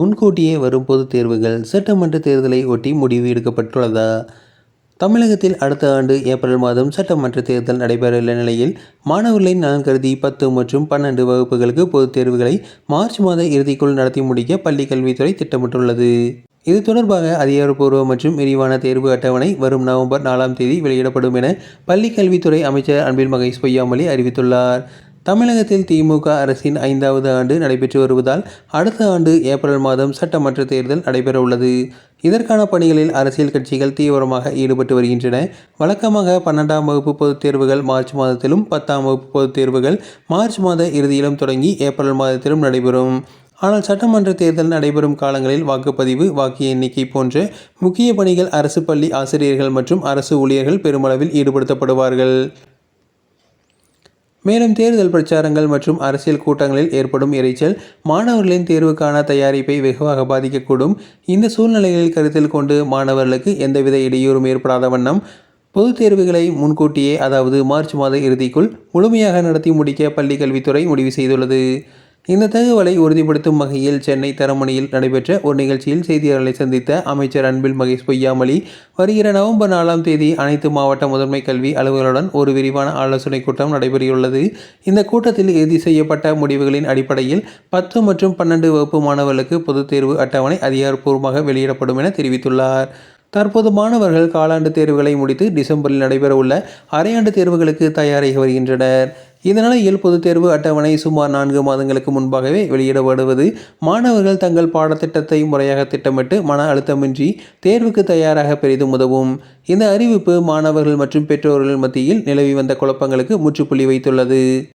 முன்கூட்டியே வரும் பொதுத் தேர்வுகள் சட்டமன்ற தேர்தலை ஒட்டி முடிவு எடுக்கப்பட்டுள்ளதா? தமிழகத்தில் அடுத்த ஆண்டு ஏப்ரல் மாதம் சட்டமன்ற தேர்தல் நடைபெறவுள்ள நிலையில் மாணவர்களின் நலன் கருதி பத்து மற்றும் பன்னெண்டு வகுப்புகளுக்கு பொதுத் தேர்வுகளை மார்ச் மாத இறுதிக்குள் நடத்தி முடிக்க பள்ளிக் கல்வித்துறை திட்டமிட்டுள்ளது. இது தொடர்பாக அதிகாரப்பூர்வ மற்றும் விரிவான தேர்வு அட்டவணை வரும் நவம்பர் நாலாம் தேதி வெளியிடப்படும் என பள்ளிக் கல்வித்துறை அமைச்சர் அன்பில் மகேஷ் பொய்யாமொழி அறிவித்துள்ளார். தமிழகத்தில் திமுக அரசின் ஐந்தாவது ஆண்டு நடைபெற்று வருவதால் அடுத்த ஆண்டு ஏப்ரல் மாதம் சட்டமன்ற தேர்தல் நடைபெறவுள்ளது. இதற்கான பணிகளில் அரசியல் கட்சிகள் தீவிரமாக ஈடுபட்டு வருகின்றன. வழக்கமாக பன்னெண்டாம் வகுப்பு பொதுத் தேர்வுகள் மார்ச் மாதத்திலும் பத்தாம் வகுப்பு பொதுத் தேர்வுகள் மார்ச் மாத இறுதியிலும் தொடங்கி ஏப்ரல் மாதத்திலும் நடைபெறும். ஆனால் சட்டமன்ற தேர்தல் நடைபெறும் காலங்களில் வாக்குப்பதிவு வாக்கு எண்ணிக்கை போன்ற முக்கிய பணிகள் அரசு பள்ளி ஆசிரியர்கள் மற்றும் அரசு ஊழியர்கள் பெருமளவில் ஈடுபடுத்தப்படுவார்கள். மேலும் தேர்தல் பிரச்சாரங்கள் மற்றும் அரசியல் கூட்டங்களில் ஏற்படும் இரைச்சல் மாணவர்களின் தேர்வுக்கான தயாரிப்பை வெகுவாக பாதிக்கக்கூடும். இந்த சூழ்நிலைகளில் கருத்தில் கொண்டு மாணவர்களுக்கு எந்தவித இடையூறும் ஏற்படாத வண்ணம் பொதுத் தேர்வுகளை முன்கூட்டியே அதாவது மார்ச் மாத இறுதிக்குள் முழுமையாக நடத்தி முடிக்க பள்ளி கல்வித்துறை முடிவு செய்துள்ளது. இந்த தகவலை உறுதிப்படுத்தும் வகையில் சென்னை தரமணியில் நடைபெற்ற ஒரு நிகழ்ச்சியில் செய்தியாளர்களை சந்தித்த அமைச்சர் அன்பில் மகேஷ் பொய்யாமொழி வருகிற நவம்பர் நாலாம் தேதி அனைத்து மாவட்ட முதன்மை கல்வி அலுவலருடன் ஒரு விரிவான ஆலோசனைக் கூட்டம் நடைபெறவுள்ளது. இந்த கூட்டத்தில் இறுதி செய்யப்பட்ட முடிவுகளின் அடிப்படையில் பத்து மற்றும் பன்னெண்டு வகுப்பு மாணவர்களுக்கு பொதுத் தேர்வு அட்டவணை அதிகாரப்பூர்வமாக வெளியிடப்படும் என தெரிவித்துள்ளார். தற்போது மாணவர்கள் காலாண்டு தேர்வுகளை முடித்து டிசம்பரில் நடைபெறவுள்ள அரையாண்டு தேர்வுகளுக்கு தயாராகி வருகின்றனர். இதனால் இயல் பொதுத் தேர்வு அட்டவணை சுமார் நான்கு மாதங்களுக்கு முன்பாகவே வெளியிடப்படுவது. மாணவர்கள் தங்கள் பாடத்திட்டத்தை முறையாக திட்டமிட்டு மன அழுத்தமின்றி தேர்வுக்கு தயாராக பெரிதும் உதவும். இந்த அறிவிப்பு மாணவர்கள் மற்றும் பெற்றோர்கள் மத்தியில் நிலவி வந்த குழப்பங்களுக்கு முற்றுப்புள்ளி வைத்துள்ளது.